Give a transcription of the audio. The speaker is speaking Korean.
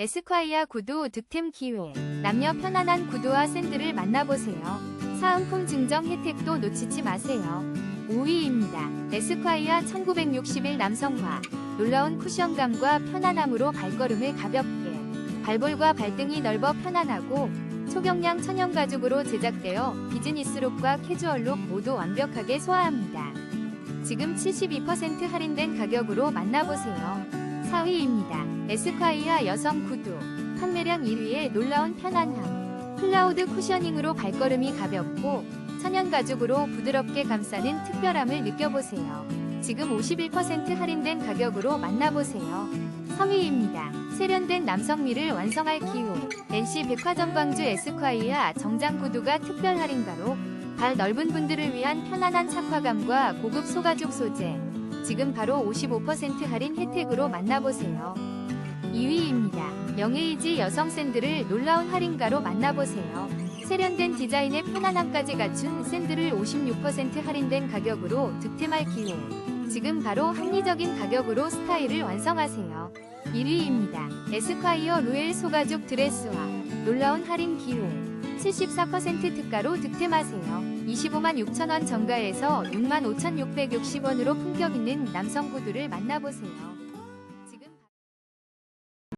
에스콰이아 구두 득템 기회. 남녀 편안한 구두와 샌들을 만나보세요. 사은품 증정 혜택도 놓치지 마세요. 5위입니다. 에스콰이아 1961 남성화. 놀라운 쿠션감과 편안함으로 발걸음을 가볍게. 발볼과 발등이 넓어 편안하고 초경량 천연 가죽으로 제작되어 비즈니스룩과 캐주얼룩 모두 완벽하게 소화합니다. 지금 72% 할인된 가격으로 만나보세요. 4위입니다. 에스콰이아 여성 구두. 판매량 1위의 놀라운 편안함. 클라우드 쿠셔닝으로 발걸음이 가볍고 천연 가죽으로 부드럽게 감싸는 특별함을 느껴보세요. 지금 51% 할인된 가격으로 만나보세요. 3위입니다. 세련된 남성미를 완성할 기회. NC 백화점 광주 에스콰이아 정장 구두가 특별 할인가로 발 넓은 분들을 위한 편안한 착화감과 고급 소가죽 소재. 지금 바로 55% 할인 혜택으로 만나보세요. 2위입니다. 영에이지 여성 샌들을 놀라운 할인가로 만나보세요. 세련된 디자인의 편안함까지 갖춘 샌들을 56% 할인된 가격으로 득템할 기회. 지금 바로 합리적인 가격으로 스타일을 완성하세요. 1위입니다. 에스콰이어 루엘 소가죽 드레스와 놀라운 할인 기회. 74% 특가로 득템하세요. 25만 6천원 정가에서 6만 5,660원으로 품격 있는 남성 구두를 만나보세요.